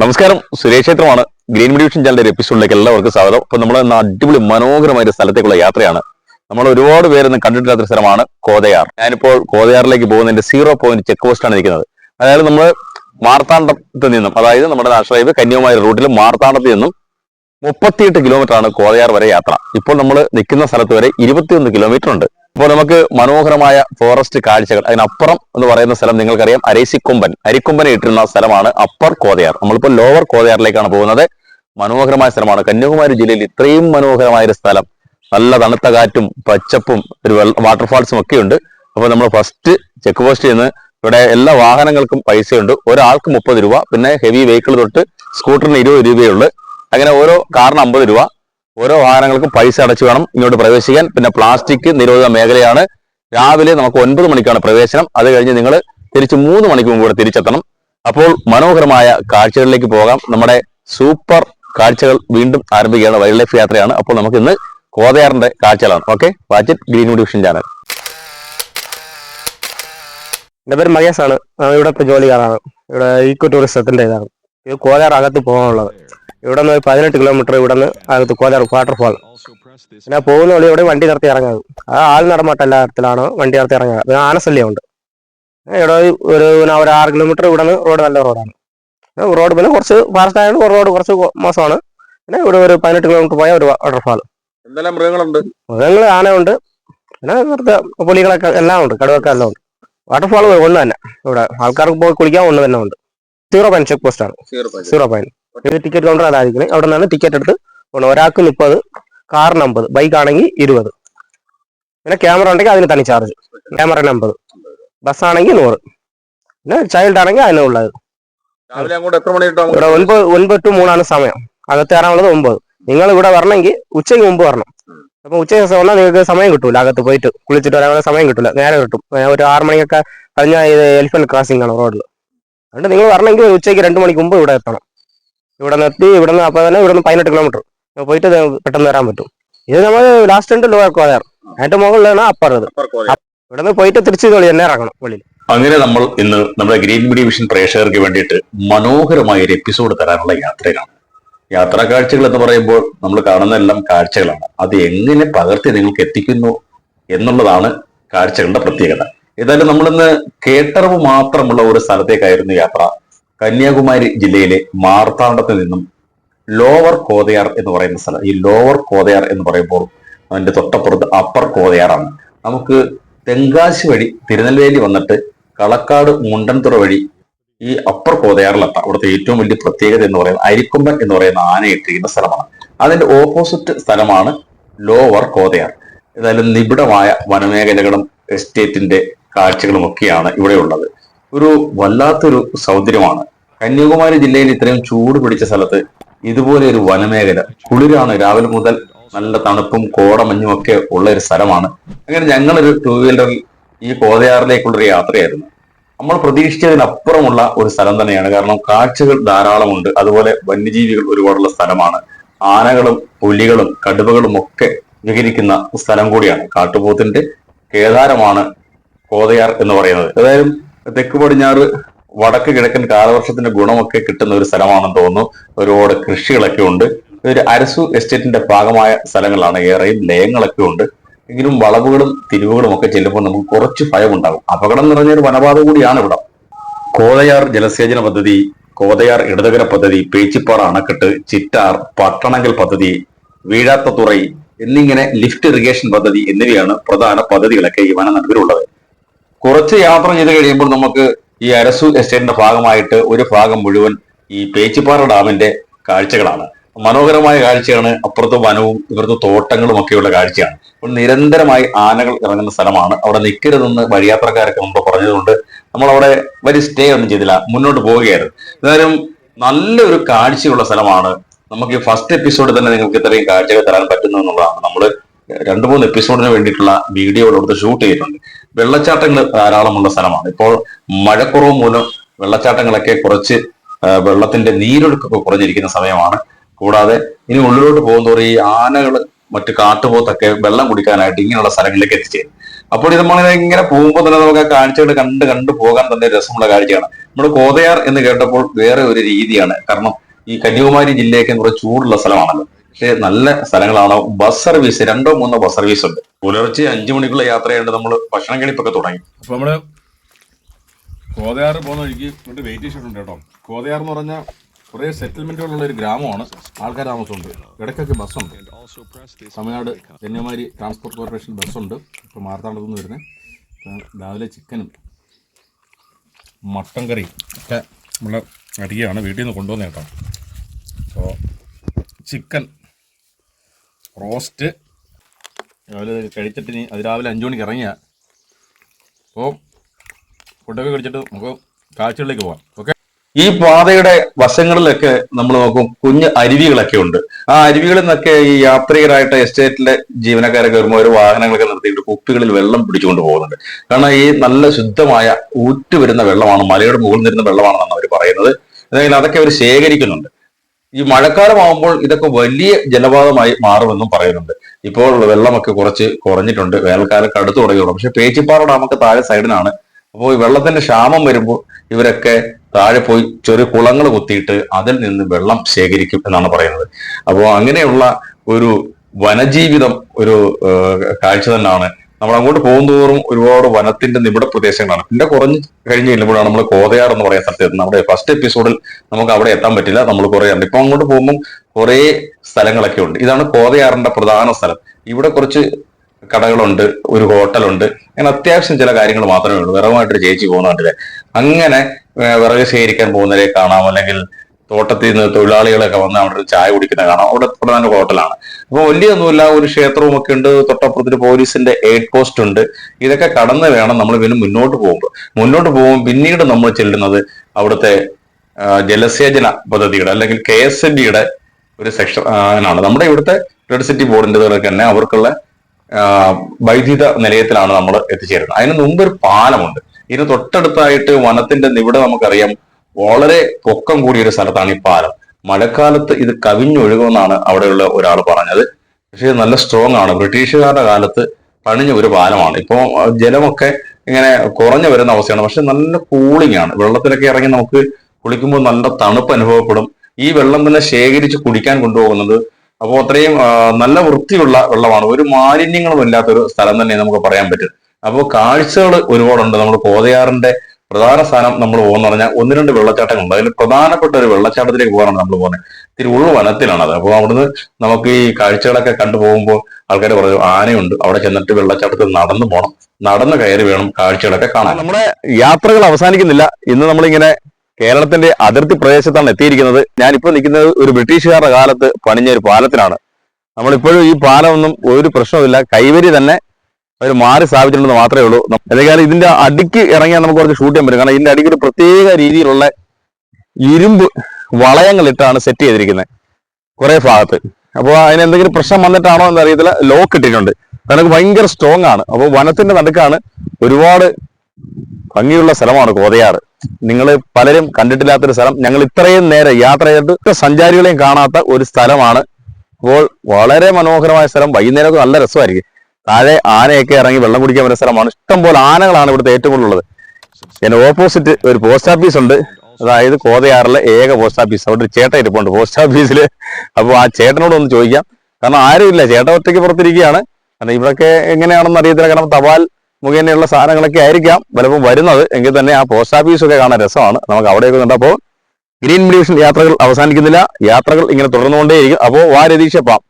നമസ്കാരം. സുരേഷ് ക്ഷേത്രമാണ്. Green Medivision ചാനലിന്റെ ഒരു എപ്പിസോഡിലേക്ക് എല്ലാവർക്കും സ്വാഗതം. അപ്പൊ നമ്മൾ ഇന്ന് അടിപൊളി മനോഹരമായ സ്ഥലത്തേക്കുള്ള യാത്രയാണ്. നമ്മൾ ഒരുപാട് പേരൊന്നും കണ്ടിട്ടില്ലാത്ത സ്ഥലമാണ് കോതയാർ. ഞാനിപ്പോൾ കോതയാറിലേക്ക് പോകുന്നതിന്റെ സീറോ പോയിന്റ് ചെക്ക് പോസ്റ്റാണ് ഇരിക്കുന്നത്. അതായത് നമ്മൾ മാർത്താണ്ഡത്ത് നിന്നും അതായത് നമ്മുടെ നാഷണൽ ഹൈവേ കന്യാകുമാരി റൂട്ടിൽ മാർത്താണ്ഡത്ത് നിന്നും മുപ്പത്തിയെട്ട് കിലോമീറ്റർ ആണ് കോതയാർ വരെ യാത്ര. ഇപ്പോൾ നമ്മൾ നിൽക്കുന്ന സ്ഥലത്ത് വരെ ഇരുപത്തിയൊന്ന് കിലോമീറ്റർ ഉണ്ട്. അപ്പോൾ നമുക്ക് മനോഹരമായ ഫോറസ്റ്റ് കാഴ്ചകൾ. അതിനപ്പുറം എന്ന് പറയുന്ന സ്ഥലം നിങ്ങൾക്കറിയാം. അരേശിക്കൊമ്പൻ അരിക്കൊമ്പനെ ഇട്ടിരുന്ന സ്ഥലമാണ് അപ്പർ കോതയാർ. നമ്മളിപ്പോൾ ലോവർ കോതയാറിലേക്കാണ് പോകുന്നത്. മനോഹരമായ സ്ഥലമാണ്. കന്യാകുമാരി ജില്ലയിൽ ഇത്രയും മനോഹരമായ ഒരു സ്ഥലം. നല്ല തണുത്ത കാറ്റും പച്ചപ്പും ഒരു വാട്ടർഫാൾസും ഒക്കെ ഉണ്ട് അപ്പോൾ നമ്മൾ ഫസ്റ്റ് ചെക്ക് പോസ്റ്റ് നിന്ന് ഇവിടെ എല്ലാ വാഹനങ്ങൾക്കും പൈസയുണ്ട്. ഒരാൾക്ക് മുപ്പത് രൂപ. പിന്നെ ഹെവി വെഹിക്കിൾ തൊട്ട് സ്കൂട്ടറിന് ഇരുപത് രൂപയുള്ളൂ അങ്ങനെ ഓരോ കാറിന് അമ്പത് രൂപ. ഓരോ വാഹനങ്ങൾക്കും പൈസ അടച്ചു വേണം ഇങ്ങോട്ട് പ്രവേശിക്കാൻ. പിന്നെ പ്ലാസ്റ്റിക് നിരോധിത മേഖലയാണ്. രാവിലെ നമുക്ക് ഒൻപത് മണിക്കാണ് പ്രവേശനം. അത് കഴിഞ്ഞ് നിങ്ങൾ തിരിച്ച് മൂന്ന് മണിക്ക് മുമ്പ് ഇവിടെ തിരിച്ചെത്തണം. അപ്പോൾ മനോഹരമായ കാഴ്ചകളിലേക്ക് പോകാം. നമ്മുടെ സൂപ്പർ കാഴ്ചകൾ വീണ്ടും ആരംഭിക്കുകയാണ്. വൈൽഡ് ലൈഫ് യാത്രയാണ്. അപ്പോൾ നമുക്ക് ഇന്ന് കോതയാറിന്റെ കാഴ്ചകളാണ്. Okay? Watch it green division channel. എന്റെ പേര് ആണ്. ആ, ഇവിടുത്തെ ജോലിക്കാരാണ് ഇവിടെ ഈക്കോ ടൂറിസത്തിന്റെ ഇതാണ് ഇത് കോലാർ അകത്ത് പോകാനുള്ളത്. ഇവിടെ നിന്ന് പതിനെട്ട് കിലോമീറ്റർ ഇവിടെ നിന്ന് അകത്ത് കോലാർ വാട്ടർഫാൾ പിന്നെ പോകുന്ന വഴി ഇവിടെ വണ്ടി നിർത്തി ഇറങ്ങാത് ആ ആൾ നടമാട്ട എല്ലാത്തിലാണ് വണ്ടി നിർത്തി ഇറങ്ങുക. പിന്നെ ആനശല്യമുണ്ട്. ഉണ്ട് ഇവിടെ ഒരു ഒരു ആറ് കിലോമീറ്റർ ഇവിടെ നിന്ന് റോഡ് നല്ല റോഡാണ് റോഡ് പിന്നെ കുറച്ച് ഫാസ്റ്റ് ആയതുകൊണ്ട് റോഡ് കുറച്ച് മോശമാണ്. പിന്നെ ഇവിടെ ഒരു പതിനെട്ട് കിലോമീറ്റർ പോയ ഒരു വാട്ടർഫാൾ എന്തെല്ലാം മൃഗങ്ങളുണ്ട്? മൃഗങ്ങൾ ആനയുണ്ട്. പിന്നെ വെറുതെ പുലികളൊക്കെ എല്ലാം ഉണ്ട്. കടുവൊക്കെ എല്ലാം ഉണ്ട്. വാട്ടർഫാൾ ഒന്ന് തന്നെ. ഇവിടെ ആൾക്കാർക്ക് പോയി കുളിക്കാൻ ഒന്ന് തന്നെ ഉണ്ട്. സീറോ പോയിന്റ് ചെക്ക് പോസ്റ്റ് ആണ്. സീറോ പോയിന്റ് ഇത് ടിക്കറ്റ് കൗണ്ടർ അതായിരിക്കും അവിടെ നിന്നാണ് ടിക്കറ്റ് എടുത്ത് പോകണം ഒരാൾക്ക് മുപ്പത് കാറിന് അമ്പത് ബൈക്ക് ആണെങ്കിൽ ഇരുപത്. പിന്നെ ക്യാമറ ഉണ്ടെങ്കിൽ അതിന് തനി ചാർജ് ക്യാമറ അമ്പത്. ബസ് ആണെങ്കിൽ നൂറ്. പിന്നെ ചൈൽഡ് ആണെങ്കിൽ അതിനുള്ളത് ഇവിടെ ഒൻപത് ഒൻപത് ടു മൂന്നാണ് സമയം. അകത്ത് കയറാനുള്ളത് ഒമ്പത്. നിങ്ങൾ ഇവിടെ വരണമെങ്കിൽ ഉച്ചയ്ക്ക് മുമ്പ് വരണം. അപ്പൊ ഉച്ച ദിവസം വന്നാൽ നിങ്ങൾക്ക് സമയം കിട്ടൂല. അകത്ത് പോയിട്ട് കുളിച്ചിട്ട് വരാനുള്ള സമയം കിട്ടൂല. നേരെ കിട്ടും. ഒരു ആറ് മണിയൊക്കെ കഴിഞ്ഞ ഇത് എലിഫന്റ് ക്രോസിംഗ് ആണ് റോഡിൽ അതുകൊണ്ട് നിങ്ങൾ വരണമെങ്കിൽ ഉച്ചയ്ക്ക് രണ്ട് മണിക്ക് മുമ്പ് ഇവിടെ എത്തണം. ഇവിടെ നിന്ന് എത്തി ഇവിടെ നിന്ന് അപ്പോൾ തന്നെ ഇവിടെ നിന്ന് പതിനെട്ട് കിലോമീറ്റർ പോയിട്ട് പെട്ടെന്ന് വരാൻ പറ്റും. ഇത് നമ്മൾ ലാസ്റ്റ് ഉണ്ട് ലോവർ കോയർ അതിന്റെ മുകളിലാണ് അപ്പർ ഇത്. ഇവിടെ നിന്ന് പോയിട്ട് തിരിച്ചു തോളി തന്നെ ഇറങ്ങണം വെളിയിൽ. അങ്ങനെ നമ്മൾ ഇന്ന് നമ്മുടെ ഗ്രീൻ മീഡിയ വിഷൻ പ്രേക്ഷകർക്ക് വേണ്ടിയിട്ട് മനോഹരമായ ഒരു എപ്പിസോഡ് തരാനുള്ള യാത്രയാണ് യാത്രാ കാഴ്ചകൾ എന്ന് പറയുമ്പോൾ നമ്മൾ കാണുന്ന എല്ലാം കാഴ്ചകളാണ്. അത് എങ്ങനെ പകർത്തി നിങ്ങൾക്ക് എത്തിക്കുന്നു എന്നുള്ളതാണ് കാഴ്ചകളുടെ പ്രത്യേകത. ഏതായാലും നമ്മളിന്ന് കേട്ടറിവ് മാത്രമുള്ള ഒരു സ്ഥലത്തേക്കായിരുന്നു യാത്ര. കന്യാകുമാരി ജില്ലയിലെ മാർത്താണ്ഡത്തിൽ നിന്നും ലോവർ കോതയാർ എന്ന് പറയുന്ന സ്ഥലം. ഈ ലോവർ കോതയാർ എന്ന് പറയുമ്പോൾ അതിന്റെ തൊട്ടപ്പുറത്ത് അപ്പർ കോതയാറാണ്. നമുക്ക് തെങ്കാശി വഴി തിരുനെൽവേലി വന്നിട്ട് കളക്കാട് മുണ്ടൻതുറ വഴി ഈ അപ്പർ കോതയാറിലെത്താം. അവിടുത്തെ ഏറ്റവും വലിയ പ്രത്യേകത എന്ന് പറയുന്നത് അരിക്കൊമ്പൻ എന്ന് പറയുന്ന ആന ഇട്ടിരിക്കുന്ന സ്ഥലമാണ്. അതിന്റെ ഓപ്പോസിറ്റ് സ്ഥലമാണ് ലോവർ കോതയാർ. ഏതായാലും നിബിഡമായ വനമേഖലകളും എസ്റ്റേറ്റിന്റെ കാഴ്ചകളും ഒക്കെയാണ് ഇവിടെ ഉള്ളത്. ഒരു വല്ലാത്തൊരു സൗന്ദര്യമാണ്. കന്യാകുമാരി ജില്ലയിൽ ഇത്രയും ചൂട് പിടിച്ച സ്ഥലത്ത് ഇതുപോലെ ഒരു വനമേഖല കുളിരാണ് രാവിലെ മുതൽ നല്ല തണുപ്പും കോടമഞ്ഞും ഒക്കെ ഉള്ള ഒരു സ്ഥലമാണ്. അങ്ങനെ ഞങ്ങളൊരു ടൂ വീലറിൽ ഈ കോതയാറിലേക്കുള്ളൊരു യാത്രയായിരുന്നു. നമ്മൾ പ്രതീക്ഷിച്ചതിനപ്പുറമുള്ള ഒരു സ്ഥലം തന്നെയാണ്. കാരണം കാഴ്ചകൾ ധാരാളമുണ്ട്. അതുപോലെ വന്യജീവികൾ ഒരുപാടുള്ള സ്ഥലമാണ്. ആനകളും പുലികളും കടുവകളും ഒക്കെ വിഹരിക്കുന്ന സ്ഥലം കൂടിയാണ്. കാട്ടുപോത്തിന്റെ കേദാരമാണ് കോതയാർ എന്ന് പറയുന്നത്. ഏതായാലും തെക്ക് പടിഞ്ഞാറ് വടക്ക് കിഴക്കൻ കാലവർഷത്തിന്റെ ഗുണമൊക്കെ കിട്ടുന്ന ഒരു സ്ഥലമാണെന്ന് തോന്നുന്നു. ഒരുപാട് കൃഷികളൊക്കെ ഉണ്ട്. ഒരു അരസു എസ്റ്റേറ്റിന്റെ ഭാഗമായ സ്ഥലങ്ങളാണ്. ഏറെയും ലയങ്ങളൊക്കെ ഉണ്ട്. എങ്കിലും വളവുകളും തിരിവുകളും ഒക്കെ ചെല്ലുമ്പോൾ നമുക്ക് കുറച്ച് ഭയമുണ്ടാകും. അപകടം നിറഞ്ഞ ഒരു വനപാത കൂടിയാണ് ഇവിടെ. കോതയാർ ജലസേചന പദ്ധതി കോതയാർ ഇടതുകര പദ്ധതി പേച്ചിപ്പാറ അണക്കെട്ട് ചിറ്റാർ പട്ടണങ്കൽ പദ്ധതി വീഴാത്ത തുറൈ എന്നിങ്ങനെ ലിഫ്റ്റ് ഇറിഗേഷൻ പദ്ധതി എന്നിവയാണ് പ്രധാന പദ്ധതികളൊക്കെ ഈ വനനടുവിലുള്ളത്. കുറച്ച് യാത്ര ചെയ്ത് കഴിയുമ്പോൾ നമുക്ക് ഈ അരസു എസ്റ്റേറ്റിന്റെ ഭാഗമായിട്ട് ഒരു ഭാഗം മുഴുവൻ ഈ പേച്ചിപ്പാറ ഡാമിന്റെ കാഴ്ചകളാണ്. മനോഹരമായ കാഴ്ചയാണ്. അപ്പുറത്ത് വനവും ഇവിടുത്തെ തോട്ടങ്ങളും ഒക്കെയുള്ള കാഴ്ചയാണ്. അപ്പോൾ നിരന്തരമായി ആനകൾ ഇറങ്ങുന്ന സ്ഥലമാണ്. അവിടെ നിൽക്കരുതെന്ന് വഴിയാത്രക്കാരൊക്കെ മുമ്പ് പറഞ്ഞതുകൊണ്ട് നമ്മൾ അവിടെ വലിയ സ്റ്റേ ഒന്നും ചെയ്തില്ല. മുന്നോട്ട് പോവുകയായിരുന്നു. എന്തായാലും നല്ലൊരു കാഴ്ചയുള്ള സ്ഥലമാണ്. നമുക്ക് ഈ ഫസ്റ്റ് എപ്പിസോഡ് തന്നെ നിങ്ങൾക്ക് ഇത്രയും കാഴ്ചകൾ തരാൻ പറ്റുന്നു എന്നുള്ളതാണ് നമ്മൾ രണ്ട് മൂന്ന് എപ്പിസോഡിന് വേണ്ടിയിട്ടുള്ള വീഡിയോകൾ അവിടുത്തെ ഷൂട്ട് ചെയ്തിട്ടുണ്ട് വെള്ളച്ചാട്ടങ്ങൾ ധാരാളമുള്ള സ്ഥലമാണ്. ഇപ്പോൾ മഴക്കുറവ് മൂലം വെള്ളച്ചാട്ടങ്ങളൊക്കെ കുറച്ച് വെള്ളത്തിന്റെ നീരൊഴുക്കൊക്കെ കുറഞ്ഞിരിക്കുന്ന സമയമാണ്. കൂടാതെ ഇനി ഉള്ളിലോട്ട് പോകുന്നതോറും ഈ ആനകൾ മറ്റു കാട്ടുപോത്തൊക്കെ വെള്ളം കുടിക്കാനായിട്ട് ഇങ്ങനെയുള്ള സ്ഥലങ്ങളിലേക്ക് എത്തിച്ചേരും. അപ്പോൾ ഇത് നമ്മൾ ഇങ്ങനെ പോകുമ്പോൾ തന്നെ നമുക്ക് കാഴ്ചകൾ കണ്ട് കണ്ട് പോകാൻ തന്നെ രസമുള്ള കാഴ്ചയാണ്. നമ്മൾ കോതയാർ എന്ന് കേട്ടപ്പോൾ വേറെ ഒരു രീതിയാണ്. കാരണം ഈ കന്യാകുമാരി ജില്ലയൊക്കെ കുറച്ച് ചൂടുള്ള സ്ഥലമാണല്ലോ. നല്ല സ്ഥലങ്ങളാണ്. ബസ് സർവീസ് രണ്ടോ മൂന്നോ ബസ് സർവീസ് ഉണ്ട്. പുലർച്ചെ അഞ്ചു മണിക്കുള്ള യാത്രയുണ്ട് നമ്മൾ ഭക്ഷണം കഴിപ്പൊക്കെ തുടങ്ങി. അപ്പൊ നമ്മൾ കോതയാർ പോകുന്ന വഴിക്ക് ഒരു വെയിറ്റ് ചെയ്തിട്ടുണ്ട് കേട്ടോ. കോതയാർ എന്ന് പറഞ്ഞാൽ കുറേ സെറ്റിൽമെന്റുകളുള്ള ഒരു ഗ്രാമമാണ്. ആൾക്കാർ താമസമുണ്ട്. ഇടയ്ക്കൊക്കെ ബസ്സുണ്ട്. തമിഴ്നാട് കന്യാകുമാരി ട്രാൻസ്പോർട്ട് കോർപ്പറേഷൻ ബസ്സുണ്ട്. ഇപ്പോൾ മാർത്താണ്ഡത്തു നിന്ന് വരുന്നത് രാവിലെ ചിക്കനും മട്ടൻ കറി ഒക്കെ നമ്മൾ അടിക്കുകയാണ്. വീട്ടിൽ നിന്ന് കൊണ്ടുവന്നേട്ടോ അപ്പോൾ ചിക്കൻ റോസ്റ്റ്. രാവിലെ കഴിച്ചിട്ട് ഇനി അത് രാവിലെ അഞ്ചു മണിക്ക് ഇറങ്ങിയ. അപ്പോൾ ഫുഡൊക്കെ കഴിച്ചിട്ട് നമുക്ക് കാഴ്ചകളിലേക്ക് പോവാം. ഓക്കെ ഈ പാതയുടെ വശങ്ങളിലൊക്കെ നമ്മൾ നോക്കും കുഞ്ഞ് അരുവികളൊക്കെ ഉണ്ട്. ആ അരുവികളിൽ നിന്നൊക്കെ ഈ യാത്രികരായിട്ട് എസ്റ്റേറ്റിലെ ജീവനക്കാരെ വരുമ്പോൾ ഓരോ വാഹനങ്ങളൊക്കെ നിർത്തിയിട്ട് കുപ്പികളിൽ വെള്ളം പിടിച്ചുകൊണ്ട് പോകുന്നുണ്ട്. കാരണം ഈ നല്ല ശുദ്ധമായ ഊറ്റുവരുന്ന വെള്ളമാണ് മലയുടെ മുകളിൽ നിന്നിരുന്ന വെള്ളമാണെന്നാണ് അവർ പറയുന്നത്. അതായത് അതൊക്കെ അവർ ശേഖരിക്കുന്നുണ്ട്. ഈ മഴക്കാലമാകുമ്പോൾ ഇതൊക്കെ വലിയ ജലപാതമായി മാറുമെന്നും പറയുന്നുണ്ട്. ഇപ്പോൾ വെള്ളമൊക്കെ കുറച്ച് കുറഞ്ഞിട്ടുണ്ട്. വേനൽക്കാലം കടുത്തു തുടങ്ങിയുള്ളൂ പക്ഷെ പേച്ചിപ്പാറ ഡാമൊക്കെ താഴെ സൈഡിനാണ് അപ്പോൾ ഈ വെള്ളത്തിന്റെ ക്ഷാമം വരുമ്പോൾ ഇവരൊക്കെ താഴെ പോയി ചെറിയ കുളങ്ങൾ കുത്തിയിട്ട് അതിൽ നിന്ന് വെള്ളം ശേഖരിക്കും എന്നാണ് പറയുന്നത്. അപ്പോൾ അങ്ങനെയുള്ള ഒരു വനജീവിതം ഒരു കാഴ്ച തന്നെയാണ് നമ്മൾ അങ്ങോട്ട് പോകുന്തോറും ഒരുപാട് വനത്തിന്റെ നിബിഡ പ്രദേശങ്ങളാണ്. പിന്നെ കുറഞ്ഞ് കഴിഞ്ഞ് ചെല്ലുമ്പോഴാണ് നമ്മൾ കോതയാർ എന്ന് പറയുന്ന സ്ഥലത്ത് എത്തുന്നത്. നമ്മുടെ ഫസ്റ്റ് എപ്പിസോഡിൽ നമുക്ക് അവിടെ എത്താൻ പറ്റില്ല. നമ്മൾ കുറെ ഇപ്പൊ അങ്ങോട്ട് പോകുമ്പോൾ കുറെ സ്ഥലങ്ങളൊക്കെ ഉണ്ട്. ഇതാണ് കോതയാറിന്റെ പ്രധാന സ്ഥലം. ഇവിടെ കുറച്ച് കടകളുണ്ട് ഒരു ഹോട്ടലുണ്ട്. അങ്ങനെ അത്യാവശ്യം ചില കാര്യങ്ങൾ മാത്രമേ ഉള്ളൂ. വിറകുമായിട്ട് ചേച്ചി പോകുന്നുണ്ടല്ലേ അങ്ങനെ വിറക് ശേഖരിക്കാൻ പോകുന്നവരെ കാണാം. അല്ലെങ്കിൽ തോട്ടത്തിൽ നിന്ന് തൊഴിലാളികളൊക്കെ വന്ന് അവിടെ ചായ കുടിക്കുന്ന കാണാം. അവിടെ പ്രധാന ഹോട്ടലാണ്. അപ്പൊ വലിയൊന്നുമില്ല ഒരു ക്ഷേത്രവും ഒക്കെ ഉണ്ട് തൊട്ടപ്പുറത്തിന് പോലീസിന്റെ എയ്ഡ് പോസ്റ്റ് ഉണ്ട്. ഇതൊക്കെ കടന്ന് വേണം നമ്മൾ പിന്നെ മുന്നോട്ട് പോകുമ്പോൾ മുന്നോട്ട് പോകുമ്പോൾ പിന്നീട് നമ്മൾ ചെല്ലുന്നത് അവിടുത്തെ ജലസേചന പദ്ധതിയുടെ അല്ലെങ്കിൽ കെ എസ് എൻ ഡിയുടെ ഒരു സെക്ഷൻ ആണ് നമ്മുടെ ഇവിടുത്തെ ഇലക്ട്രിസിറ്റി ബോർഡിന്റെ തന്നെ അവർക്കുള്ള വൈദ്യുത നിലയത്തിലാണ് നമ്മൾ എത്തിച്ചേരുന്നത്. അതിന് മുമ്പ് ഒരു പാലമുണ്ട്. ഇതിന് തൊട്ടടുത്തായിട്ട് വനത്തിന്റെ നിവിടെ നമുക്കറിയാം. വളരെ പൊക്കം കൂടിയ ഒരു സ്ഥലത്താണ് ഈ പാലം. മഴക്കാലത്ത് ഇത് കവിഞ്ഞൊഴുകുമെന്നാണ് അവിടെയുള്ള ഒരാൾ പറഞ്ഞത്. പക്ഷേ നല്ല സ്ട്രോങ് ആണ്. ബ്രിട്ടീഷുകാരുടെ കാലത്ത് പണിഞ്ഞ ഒരു പാലമാണ്. ഇപ്പോ ജലമൊക്കെ ഇങ്ങനെ കുറഞ്ഞു വരുന്ന അവസ്ഥയാണ്. പക്ഷെ നല്ല കൂളിംഗ് ആണ്. വെള്ളത്തിലൊക്കെ ഇറങ്ങി നമുക്ക് കുളിക്കുമ്പോൾ നല്ല തണുപ്പ് അനുഭവപ്പെടും. ഈ വെള്ളം തന്നെ ശേഖരിച്ച് കുടിക്കാൻ കൊണ്ടുപോകുന്നത് അപ്പോൾ അത്രയും നല്ല വൃത്തിയുള്ള വെള്ളമാണ്. ഒരു മാലിന്യങ്ങളും ഇല്ലാത്തൊരു സ്ഥലം തന്നെ നമുക്ക് പറയാൻ പറ്റും അപ്പോൾ കാഴ്ചകൾ ഒരുപാടുണ്ട്. നമ്മൾ കോതയാറിന്റെ പ്രധാന സ്ഥാനം നമ്മൾ പോകുന്ന പറഞ്ഞാൽ ഒന്ന് രണ്ട് വെള്ളച്ചാട്ടങ്ങളുണ്ട്. അതിൽ പ്രധാനപ്പെട്ട ഒരു വെള്ളച്ചാട്ടത്തിലേക്ക് പോകാനാണ് നമ്മൾ പോകുന്നത്. ഉള്ള വനത്തിലാണ് അത് അപ്പോൾ അവിടുന്ന് നമുക്ക് ഈ കാഴ്ചകളൊക്കെ കണ്ടു പോകുമ്പോൾ ആൾക്കാർ പറഞ്ഞു ആനയുണ്ട്. അവിടെ ചെന്നിട്ട് വെള്ളച്ചാട്ടത്തിൽ നടന്നു പോകണം നടന്നു കയറി വേണം കാഴ്ചകളൊക്കെ കാണാൻ. നമ്മുടെ യാത്രകൾ അവസാനിക്കുന്നില്ല. ഇന്ന് നമ്മളിങ്ങനെ കേരളത്തിന്റെ അതിർത്തി പ്രദേശത്താണ് എത്തിയിരിക്കുന്നത്. ഞാനിപ്പോൾ നിൽക്കുന്നത് ഒരു ബ്രിട്ടീഷുകാരുടെ കാലത്ത് പണിഞ്ഞ ഒരു പാലത്തിലാണ്. നമ്മളിപ്പോഴും ഈ പാലമൊന്നും ഒരു പ്രശ്നവുമില്ല. കൈവരി തന്നെ അവർ മാറി സ്ഥാപിച്ചിട്ടുണ്ടെന്ന് മാത്രമേ ഉള്ളൂ. എന്തായാലും ഇതിന്റെ അടിക്ക് ഇറങ്ങിയാൽ നമുക്ക് കുറച്ച് ഷൂട്ട് ചെയ്യാൻ പറ്റും. കാരണം ഇതിന്റെ അടിക്ക് ഒരു പ്രത്യേക രീതിയിലുള്ള ഇരുമ്പ് വളയങ്ങളിട്ടാണ് സെറ്റ് ചെയ്തിരിക്കുന്നത് കുറെ ഭാഗത്ത്. അപ്പോൾ അതിന് എന്തെങ്കിലും പ്രശ്നം വന്നിട്ടാണോ എന്ന് അറിയത്തില്ല ലോക്ക് ഇട്ടിട്ടുണ്ട്. അതിനൊക്കെ ഭയങ്കര സ്ട്രോങ് ആണ്. അപ്പോൾ വനത്തിന്റെ നടുക്കാണ് ഒരുപാട് ഭംഗിയുള്ള സ്ഥലമാണ് കോതയാറ് നിങ്ങൾ പലരും കണ്ടിട്ടില്ലാത്തൊരു സ്ഥലം. ഞങ്ങൾ ഇത്രയും നേരം യാത്ര ചെയ്തിട്ട് സഞ്ചാരികളെയും കാണാത്ത ഒരു സ്ഥലമാണ്. അപ്പോൾ വളരെ മനോഹരമായ സ്ഥലം. വൈകുന്നേരമൊക്കെ നല്ല രസമായിരിക്കും. താഴെ ആനയൊക്കെ ഇറങ്ങി വെള്ളം കുടിക്കാൻ പറ്റുന്ന സ്ഥലമാണ്. ഇഷ്ടംപോലെ ആനകളാണ് ഇവിടുത്തെ ഏറ്റവും കൂടുതൽ ഉള്ളത് ഇതിന്റെ ഓപ്പോസിറ്റ് ഒരു പോസ്റ്റ് ഓഫീസ് ഉണ്ട്. അതായത് കോതയാറിലെ ഏക പോസ്റ്റ് ഓഫീസ്. അവിടെ ഒരു ചേട്ടൻ ഇരിപ്പുണ്ട് പോസ്റ്റ് ഓഫീസിൽ അപ്പോൾ ആ ചേട്ടനോട് ഒന്ന് ചോദിക്കാം. കാരണം ആരുമില്ല ചേട്ടൻ ഒറ്റയ്ക്ക് പുറത്തിരിക്കുകയാണ്. കാരണം ഇവിടൊക്കെ എങ്ങനെയാണെന്ന് അറിയത്തില്ല. കാരണം തപാൽ മുഖേനയുള്ള സാധനങ്ങളൊക്കെ ആയിരിക്കാം. പലപ്പോൾ വരുന്നത്. എങ്കിൽ തന്നെ ആ പോസ്റ്റ് ഓഫീസൊക്കെ കാണാൻ രസമാണ്. നമുക്ക് അവിടെയൊക്കെ ഉണ്ട്. അപ്പോൾ ഗ്രീൻ ഡിവിഷൻ യാത്രകൾ അവസാനിക്കുന്നില്ല. യാത്രകൾ ഇങ്ങനെ തുടർന്നുകൊണ്ടേയിരിക്കും. അപ്പോൾ വാ രതീഷപ്പാം